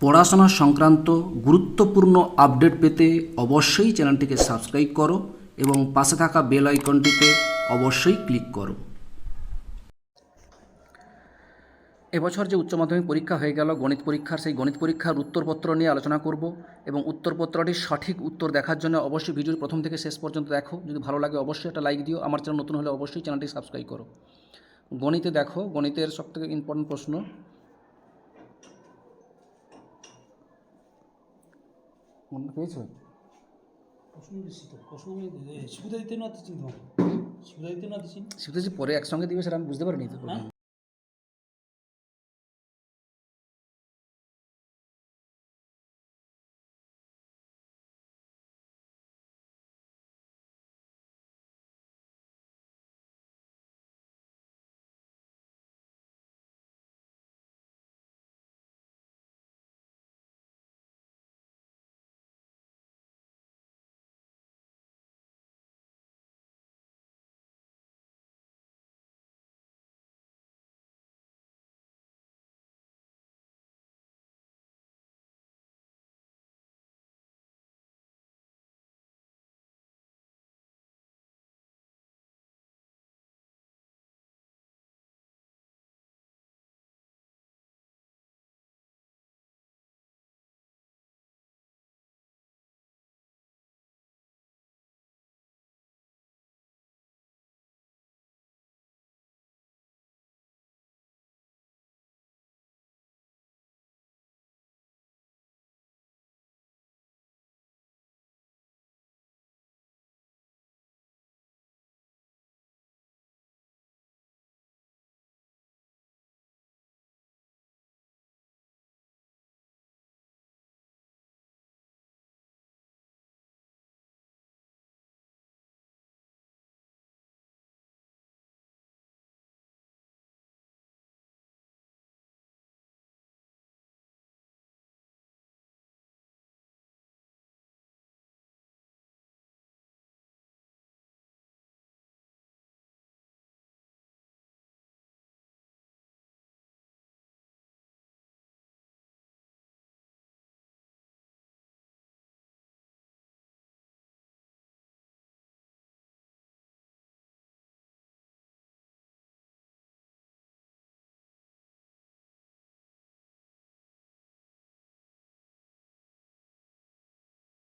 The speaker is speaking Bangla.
পড়াশোনা সংক্রান্ত গুরুত্বপূর্ণ আপডেট পেতে অবশ্যই চ্যানেলটিকে সাবস্ক্রাইব করো এবং পাশে থাকা বেল আইকনটিতে অবশ্যই ক্লিক করো। এবছর যে উচ্চ মাধ্যমিক পরীক্ষা হয়ে গেল, গণিত পরীক্ষার, সেই গণিত পরীক্ষার উত্তরপত্র নিয়ে আলোচনা করব এবং উত্তরপত্রটির সঠিক উত্তর দেখার জন্য অবশ্যই ভিডিওর প্রথম থেকে শেষ পর্যন্ত দেখো। যদি ভালো লাগে অবশ্যই একটা লাইক দিও। আমার চ্যানেল নতুন হলে অবশ্যই চ্যানেলটি সাবস্ক্রাইব করো। গণিতে দেখো, গণিতের সবথেকে ইম্পর্টেন্ট প্রশ্ন মনে পেয়েছ? প্রশ্ন বেশি তো প্রশ্ন সুবিধা দিতে না দিচ্ছি সুবিধা দিতে না দিচ্ছি। যে পরে একসঙ্গে দিবে সেটা আমি বুঝতে পারিনি তো। হ্যাঁ?